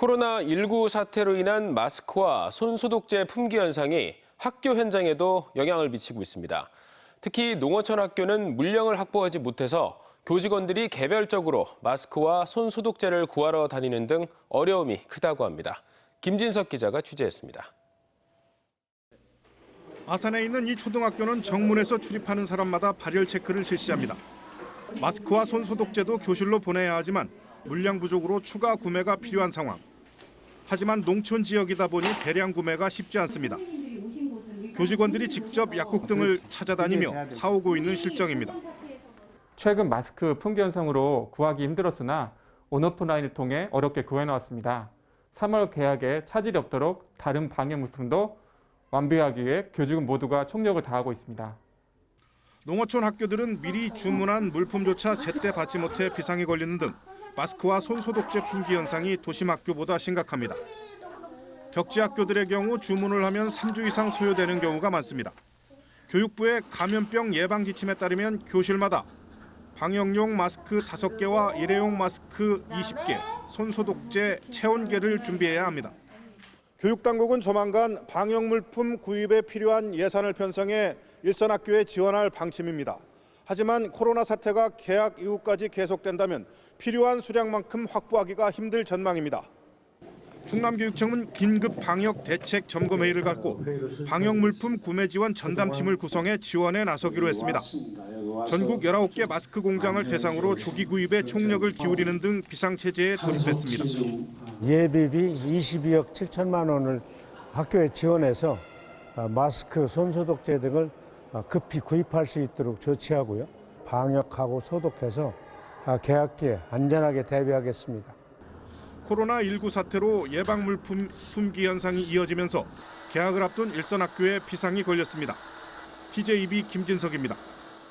코로나19 사태로 인한 마스크와 손소독제 품귀 현상이 학교 현장에도 영향을 미치고 있습니다. 특히 농어촌 학교는 물량을 확보하지 못해서 교직원들이 개별적으로 마스크와 손소독제를 구하러 다니는 등 어려움이 크다고 합니다. 김진석 기자가 취재했습니다. 아산에 있는 이 초등학교는 정문에서 출입하는 사람마다 발열 체크를 실시합니다. 마스크와 손 소독제도 교실로 보내야 하지만 물량 부족으로 추가 구매가 필요한 상황. 하지만 농촌 지역이다 보니 대량 구매가 쉽지 않습니다. 교직원들이 직접 약국 등을 찾아다니며 사오고 있는 실정입니다. 최근 마스크 품귀 현상으로 구하기 힘들었으나 온오프라인을 통해 어렵게 구해 나왔습니다. 3월 계약에 차질이 없도록 다른 방역 물품도 완비하기 위해 교직원 모두가 총력을 다하고 있습니다. 농어촌 학교들은 미리 주문한 물품조차 제때 받지 못해 비상이 걸리는 등 마스크와 손 소독제 품귀 현상이 도심 학교보다 심각합니다. 벽지 학교들의 경우 주문을 하면 3주 이상 소요되는 경우가 많습니다. 교육부의 감염병 예방 지침에 따르면 교실마다 방역용 마스크 5개와 일회용 마스크 20개, 손 소독제 체온계를 준비해야 합니다. 교육당국은 조만간 방역 물품 구입에 필요한 예산을 편성해 일선 학교에 지원할 방침입니다. 하지만 코로나 사태가 개학 이후까지 계속된다면 필요한 수량만큼 확보하기가 힘들 전망입니다. 충남교육청은 긴급 방역 대책 점검 회의를 갖고 방역 물품 구매 지원 전담팀을 구성해 지원에 나서기로 했습니다. 전국 19개 마스크 공장을 대상으로 조기 구입에 총력을 기울이는 등 비상 체제에 돌입했습니다. 예비비 22억 7천만 원을 학교에 지원해서 어, 마스크, 손소독제 등을 어, 급히 구입할 수 있도록 조치하고요. 방역하고 소독해서 아, 개학기에 안전하게 대비하겠습니다. 코로나19 사태로 예방 물품 품귀 현상이 이어지면서 개학을 앞둔 일선 학교에 비상이 걸렸습니다. TJB 김진석입니다.